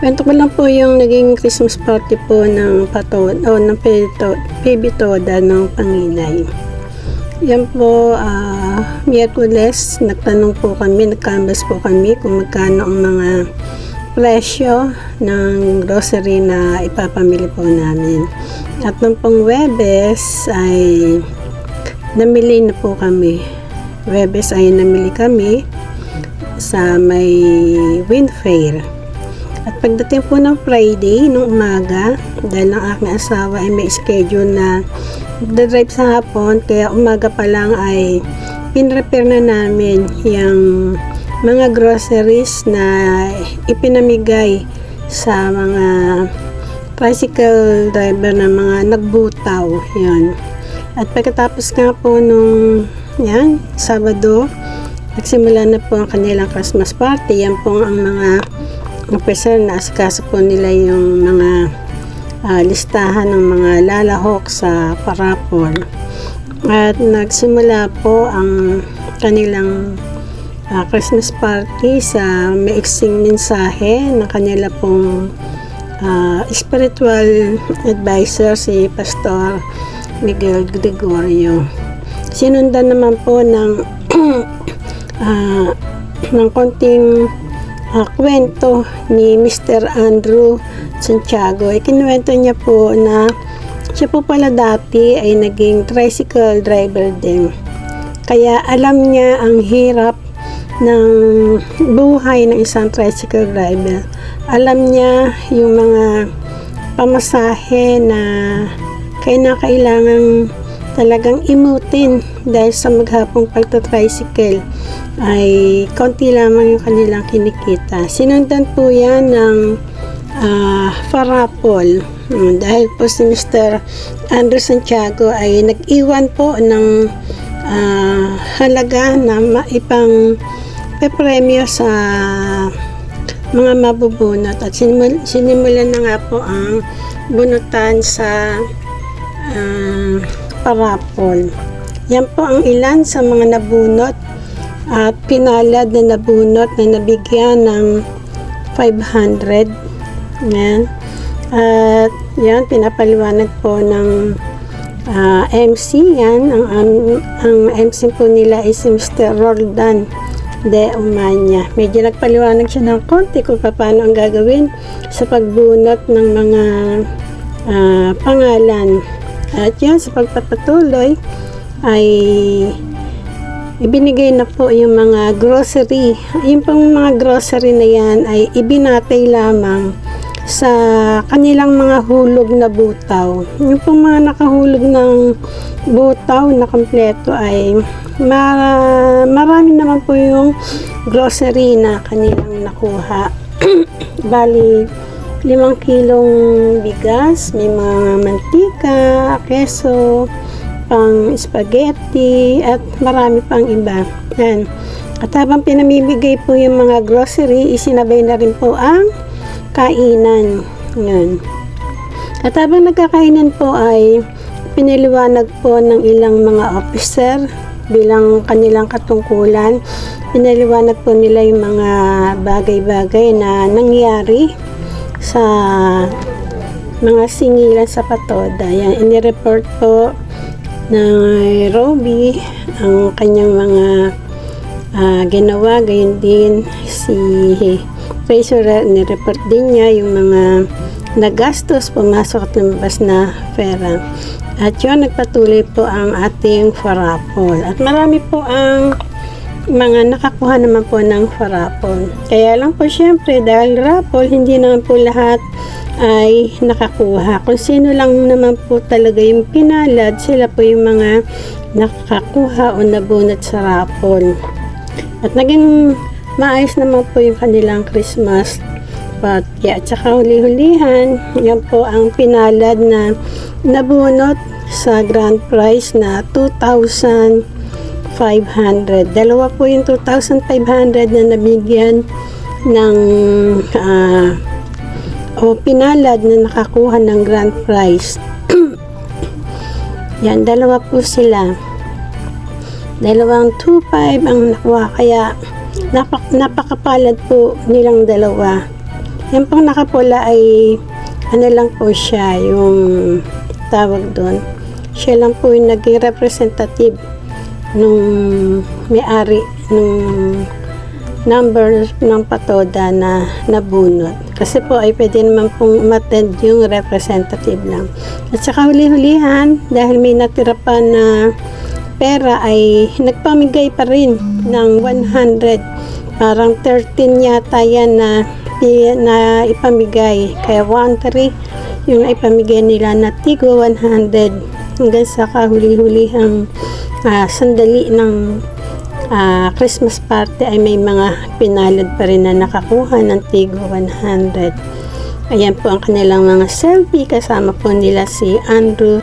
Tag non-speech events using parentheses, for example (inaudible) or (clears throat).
Kwento ko lang po yung naging Christmas party po ng Patod, o ng Pito, Pibitoda ng Panginay. Yan po, ah, Miyerkules, nagtanong po kami, nagcanvas po kami kung magkano ang mga presyo ng grocery na ipapamili po namin. At nung pong Webes ay namili na po kami. Webes ay namili kami sa may Wind Fair. At pagdating po ng Friday, nung umaga, dahil ang aking asawa ay may schedule na drive sa hapon, kaya umaga pa lang ay pinrepair na namin yung mga groceries na ipinamigay sa mga tricycle driver na mga nagbutaw. Yan. At pagkatapos nga po nung yan, Sabado, nagsimula na po ang kanilang Christmas party. Yan po ang mga officer na asikaso po nila yung mga ah, listahan ng mga lalahok sa parapol. At nagsimula po ang kanilang ah, Christmas party sa maiksing mensahe ng kanila pong ah, spiritual advisor si Pastor Miguel Gregorio. Sinundan naman po ng (clears throat) ah, ng konting ah, kwento ni Mr. Andrew Santiago. Ikinuwento niya po na siya po pala dati ay naging tricycle driver din. Kaya alam niya ang hirap ng buhay ng isang tricycle driver. Alam niya yung mga pamasahe na kailangan talagang imutin dahil sa maghapong pagta-tricycle ay konti lamang yung kanilang kinikita. Sinundan po yan ng ah, farapol Mm, dahil po si Mr. Andrew Santiago ay nag-iwan po ng ah, halaga na maipang pepremyo sa mga mabubunot at sinimul- sinimulan na nga po ang bunutan sa ah, parapol. Yan po ang ilan sa mga nabunot at pinalad na nabunot na nabigyan ng 500. Yan. At yan, pinapaliwanag po ng ah, MC yan. Ang, ang, ang MC po nila is Mr. Roldan de Umanya. Medyo nagpaliwanag siya ng konti kung paano ang gagawin sa pagbunot ng mga ah, pangalan. At yan, sa pagpapatuloy ay ibinigay na po yung mga grocery. Yung pang mga grocery na yan ay ibinatay lamang sa kanilang mga hulog na butaw. Yung pong mga nakahulog ng butaw na kompleto ay ma- marami naman po yung grocery na kanilang nakuha. (clears throat) Bali, limang kilong bigas, may mga mantika, keso, pang spaghetti, at marami pang iba. Yan. At habang pinamimigay po yung mga grocery, isinabay na rin po ang kainan. Yan. At habang nagkakainan po ay piniliwanag po ng ilang mga officer bilang kanilang katungkulan. Pinaliwanag po nila yung mga bagay-bagay na nangyari sa mga singilan sa patoda. Yan, inireport po ng Roby ang kanyang mga ah, ginawa. Gayon din si treasurer, nireport din niya yung mga nagastos, pumasok at lumabas na pera. At yun, nagpatuloy po ang ating farapol. At marami po ang mga nakakuha naman po ng farapol. Kaya lang po syempre, dahil rapol, hindi naman po lahat ay nakakuha. Kung sino lang naman po talaga yung pinalad, sila po yung mga nakakakuha o nabunot sa rapol. At naging maayos naman po yung kanilang Christmas party. At saka huli-hulihan, yan po ang pinalad na nabunot sa grand prize na 2,500. Dalawa po yung 2,500 na nabigyan ng ah, o pinalad na nakakuha ng grand prize. (clears throat) yan, dalawa po sila. Dalawang 2.5 ang nakuha. Kaya napak napakapalad po nilang dalawa. Yan pong nakapula ay ano lang po siya, yung tawag doon. Siya lang po yung naging representative nung may-ari nung number ng patoda na nabunot. Kasi po ay pwede naman pong umattend yung representative lang. At saka huli-hulihan, dahil may natira pa na pera ay nagpamigay pa rin ng 100. Parang 13 yata yan na, na ipamigay. Kaya 1-3 yung ipamigay nila na tigo 100 hanggang sa kahuli-hulihang ah, sandali ng ah, Christmas party ay may mga pinalad pa rin na nakakuha ng Tigo 100. Ayan po ang kanilang mga selfie kasama po nila si Andrew